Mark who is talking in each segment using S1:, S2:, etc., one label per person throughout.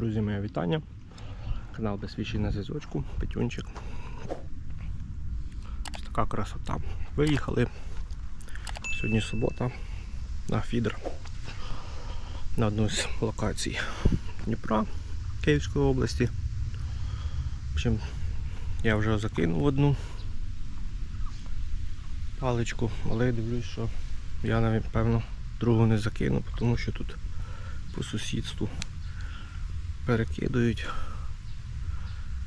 S1: Друзі, моє вітання. Канал Безсвідчий на зв'язочку, Петюнчик. Ось така красота. Виїхали. Сьогодні субота на фідер. На одну з локацій Дніпра Київської області. В общем, я вже закинув одну паличку, але я дивлюсь, що я навіть певно другу не закину, тому що тут по сусідству перекидують.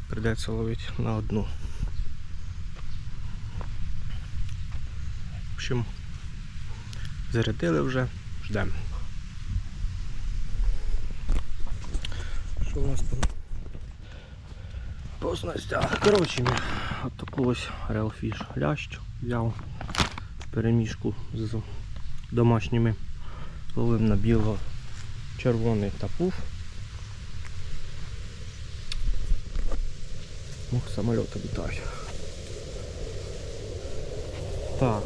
S1: Придеться ловити на одну. В общем, зарядили вже, ждемо. Що у нас там? По снастях. Коротше, от таку ось Real лящ взяв перемішку з домашніми ловим на біло червоний тапуф. Ух, самоліти літають. Так,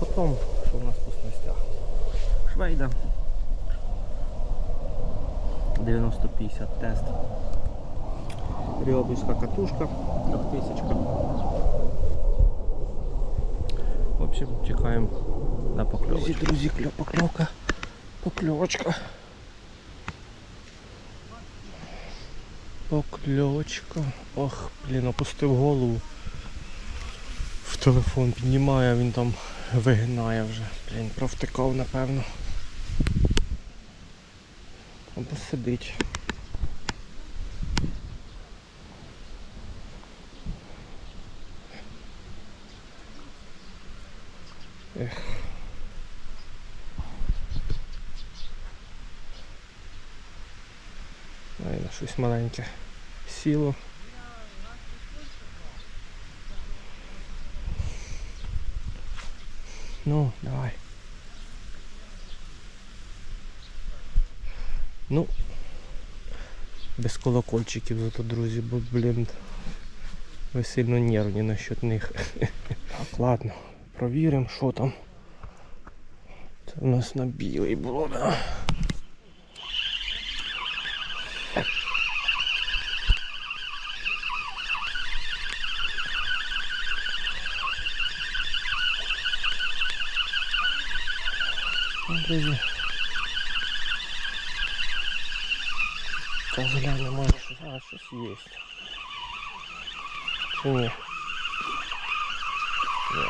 S1: потім, що у нас по снастях? Швейда. 90-50 тест. Ріобівська катушка, 3000. В общем, чекаємо на покльовочку. Друзі, друзі, кльо, покльовка. Покльовочка. Ох, блін, опустив голову. В телефон піднімає, він там вигинає вже. Блін, провтикав, напевно. Або сидить. Ех. Ай, на щось маленьке сіло. Ну, давай. Ну, без колокольчиків зато, друзі, бо, блін, ви сильно нервні насчет них. Так, ладно, провіримо, що там. Це у нас на білий було, да? Друзі. Та глянь, може щось, а, щось є. Чи ні? Ні.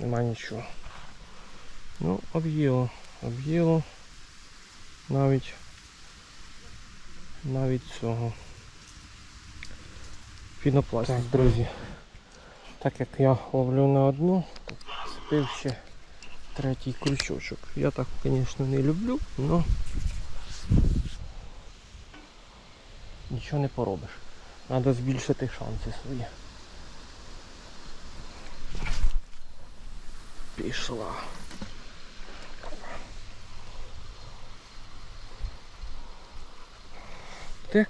S1: Нема нічого. Ну, об'їло, об'їло. Навіть навіть цього. Пінопласт. Так, друзі. Так як я ловлю на одну, то спив ще третій крючочок. Я так, звісно, не люблю, але нічого не поробиш. Треба збільшити шанси свої. Пішла. Так.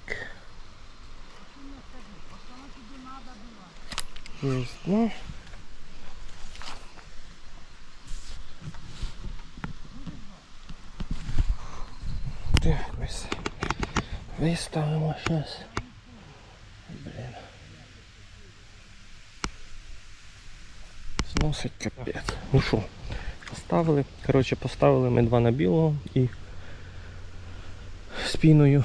S1: Есть, ну. Так, ось. Виставимо зараз. Блін. Зносить капець. Ну що, поставили. Коротше, поставили ми два на білого і з піною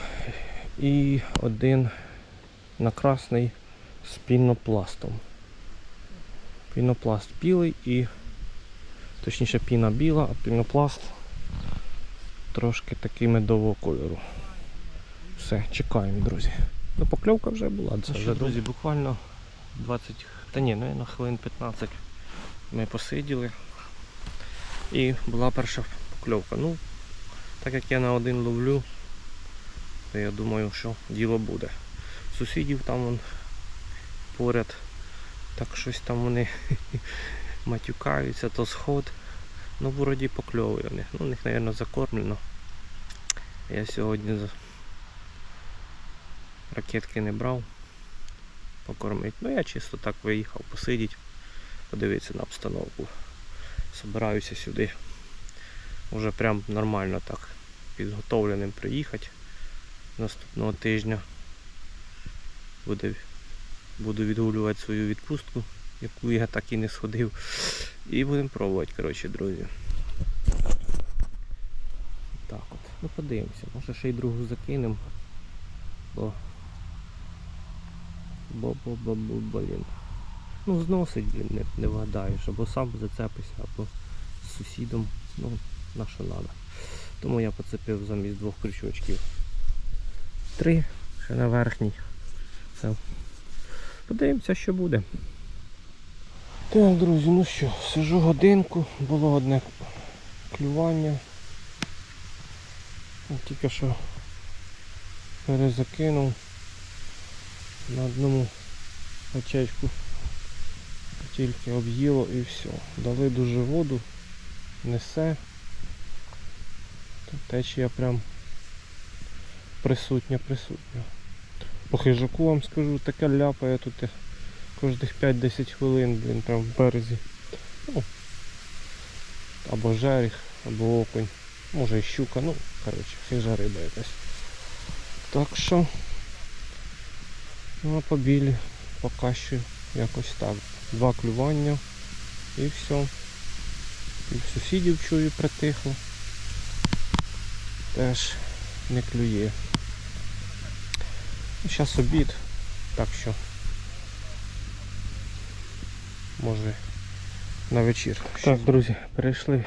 S1: і один на красний з пінопластом. Пінопласт білий і точніше піна біла, а пінопласт трошки такий медового кольору. Все, чекаємо, друзі. Ну, покльовка вже була. Це вже, друзі, буквально 20, та ні, ну, на хвилин 15 ми посиділи. І була перша покльовка. Ну, так як я на один ловлю, то я думаю, що діло буде. Сусідів там вон поряд, так щось там вони матюкаються, то сход. Ну, вроді покльовує в них. Ну, у них, мабуть, закормлено. Я сьогодні ракетки не брав покормити. Ну я чисто так виїхав посидіти, подивитися на обстановку. Собираюся сюди. Уже прям нормально так підготовленим приїхати. наступного тижня буде, буду відгулювати свою відпустку, яку я так і не сходив. І будемо пробувати, коротше, друзі. Так от. Ну подивимося, може ще й другу закинемо. Бо. Бо, бо, бо, блін. Ну, зносить, блін, не, не вгадаєш, або сам зацепишся, або з сусідом. Ну, на що треба. Тому я поцепив замість двох крючочків. Три, ще на верхній. Все. Подивимося, що буде. Так, друзі, ну що, сижу годинку, було одне клювання. Тільки що перезакинув на одному очечку тільки об'їло і все. Дали дуже воду, несе. Тут течія прям присутня, присутня. По хижаку вам скажу, таке ляпає тут кожних 5-10 хвилин, блін, прям в березі. Ну, або жеріх, або окунь, може і щука, ну, коротше, хижа риба якась. Так що ну, а по білі поки що якось так. Два клювання і все. І сусідів чую притихло. Теж не клює. Зараз обід, так що може на вечір. Так, друзі, перейшли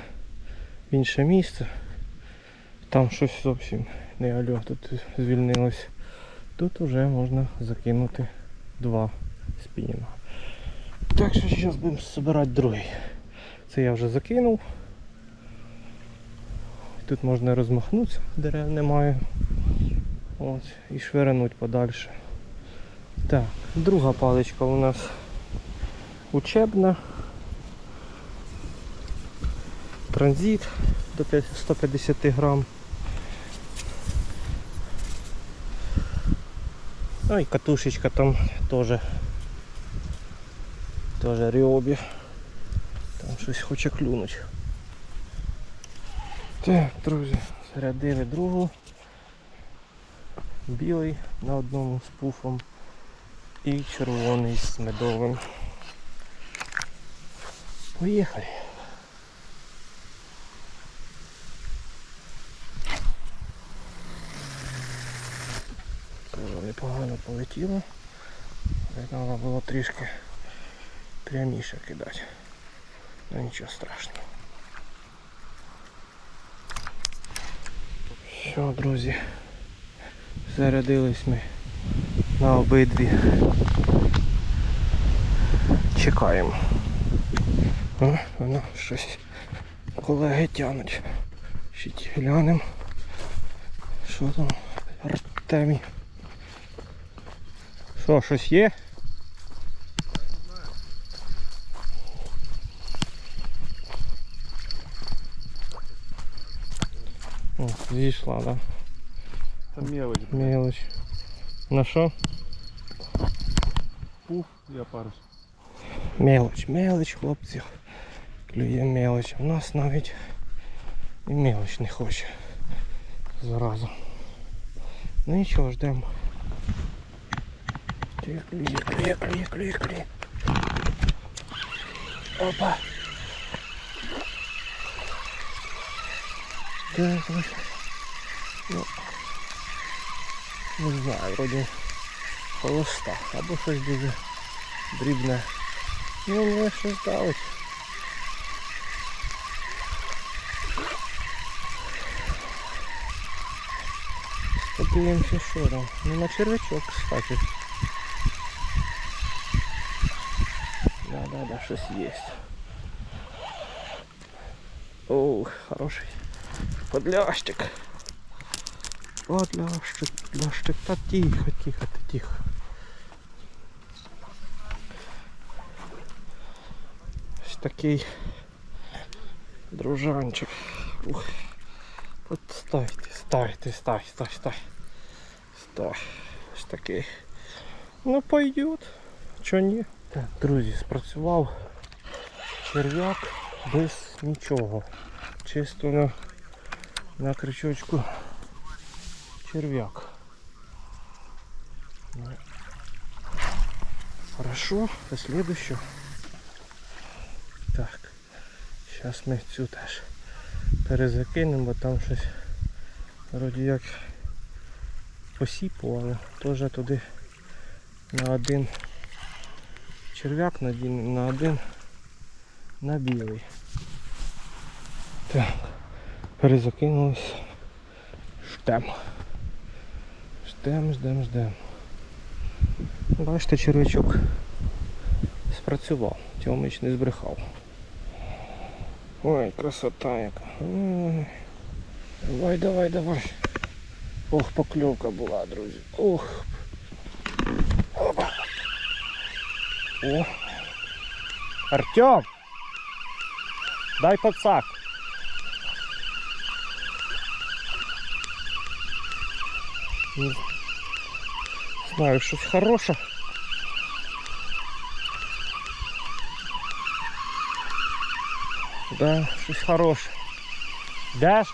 S1: в інше місце. Там щось зовсім не альо, тут звільнилось. Тут вже можна закинути два спінінга. Так що зараз будемо збирати другий. Це я вже закинув. Тут можна розмахнутися, дерев немає. От, і швирнуть подальше. Так, друга паличка у нас учебна. Транзит до 150 грам. Ну і катушечка там теж теж ріобі. Там щось хоче клюнуть. Так, друзі, зарядили другу. Білий на одному з пуфом і червоний з медовим. Поїхали. Тоже непогано полетіло. Треба було трішки пряміше кидати. Ну нічого страшного. Що, друзі, зарядились ми на обидві. Чекаємо. О, воно щось колеги тянуть. Ще глянемо. Що там Артемі? Що, щось є? О, зійшла, да?
S2: Там мелочь.
S1: Мелочь. На що?
S2: Пуф и опарыш.
S1: Мелоч, мелоч, хлопці. Клює мелоч. У нас навіть і мелоч не хоче. Зараза. Ну нічого, ждемо. Клює, клює, клює, клює, клює, клює. Опа. Так, давай. Ну, не знаю, вроді холоста. Або щось дуже дрібне. Ну, не щось давить. Подивимося, що там. Ну на червячок, кстати. Щось є. Оу, хороший. Подлящик. Подлящик, подлящик. Та тихо, тихо, ти тихо. Ось такий дружанчик. Ух. От ставте, ставте, стай, стай, стай. Стай. Ось такий. Ну пойдет. Чо ні? Так, друзі, спрацював черв'як без нічого. Чисто на, на крючочку черв'як. Хорошо, до следующего. Так. Зараз ми цю теж перезакинемо, бо там щось вроді як посіпувало. Теж туди на один черв'як, на один, на один на білий. Так, перезакинулись. Ждем. Ждем, ждем, ждем. Бачите, червячок спрацював. Тьомич не збрехав. Ой, красота яка. Ой. Давай, давай, давай. Ох, покльовка була, друзі. Ох. О. Артем! Дай подсак. Не знаю, щось хороше. Да, щось хороше. Даш?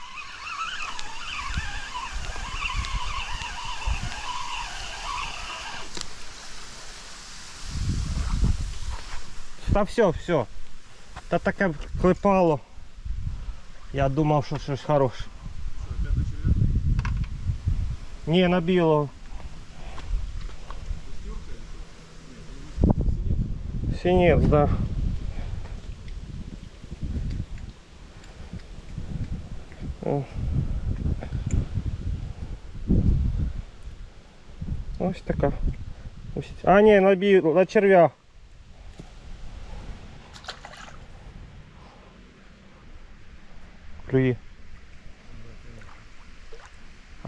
S1: Та все, все. Та таке клепало. Я думав, що щось хороше. Ні, на білого. Синец, да. О. Ось така. Ось. А, ні, на, бі... на черв'я.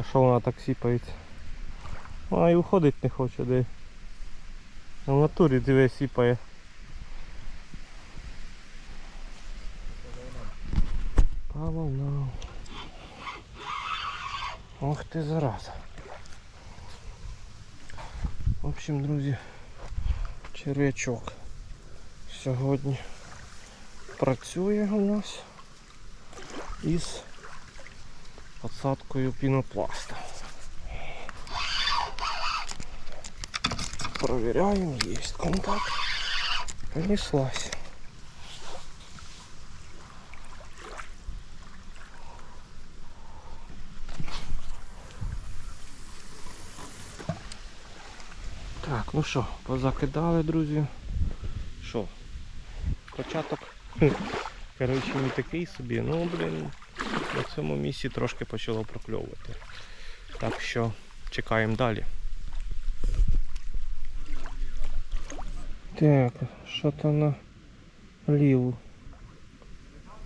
S1: Що вона так сіпається? Вона і уходить не хоче, де. В натурі диви сіпає. По волнам. Ох ти зараза. В общем, друзі, черв'ячок сьогодні працює у нас із посадкою пінопласта. Проверяем, есть контакт. Понеслась. Так, ну що, позакидали, друзі. Що? Початок. Коротше, не такий собі. Ну, блін, на цьому місці трошки почало прокльовувати. Так що чекаємо далі. Так, що там на ліву?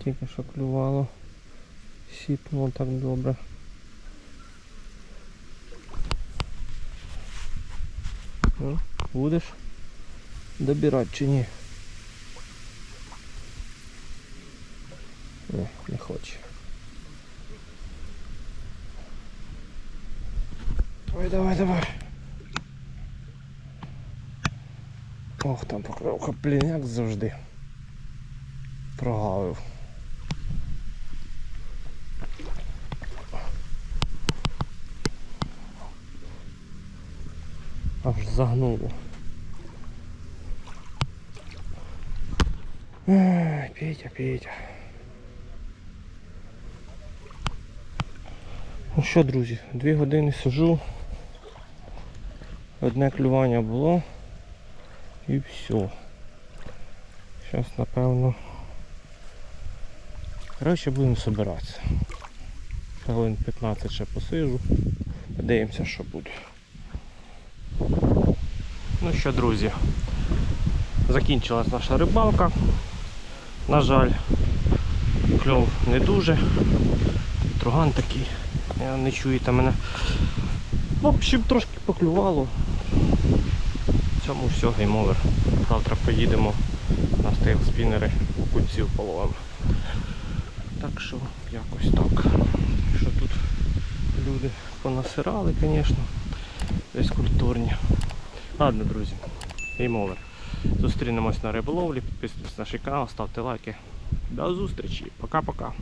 S1: Тільки що клювало. Сіпнуло так добре. Ну, будеш добирати чи ні? Ні, не хоче. Давай, давай, давай. Ох, там покровка, блін, як завжди. Прогавив. Аж загнуло. Ай, Петя, Петя. Ну що, друзі, дві години сижу. Одне клювання було. І все. Зараз напевно. Коротше будемо збиратися. Хвилин 15 ще посижу. Подивимося, що буде. Ну що, друзі, закінчилась наша рибалка. На жаль, кльов не дуже. Друган такий. Я не чуєте мене. В общем, трошки поклювало. В цьому все, геймовер. Завтра поїдемо на стейл спінери кунців половимо. Так що якось так. Що тут люди понасирали, звісно. Десь культурні. Ладно, друзі, геймовер. Зустрінемось на риболовлі, підписуйтесь на наш канал, ставте лайки. До зустрічі. Пока-пока.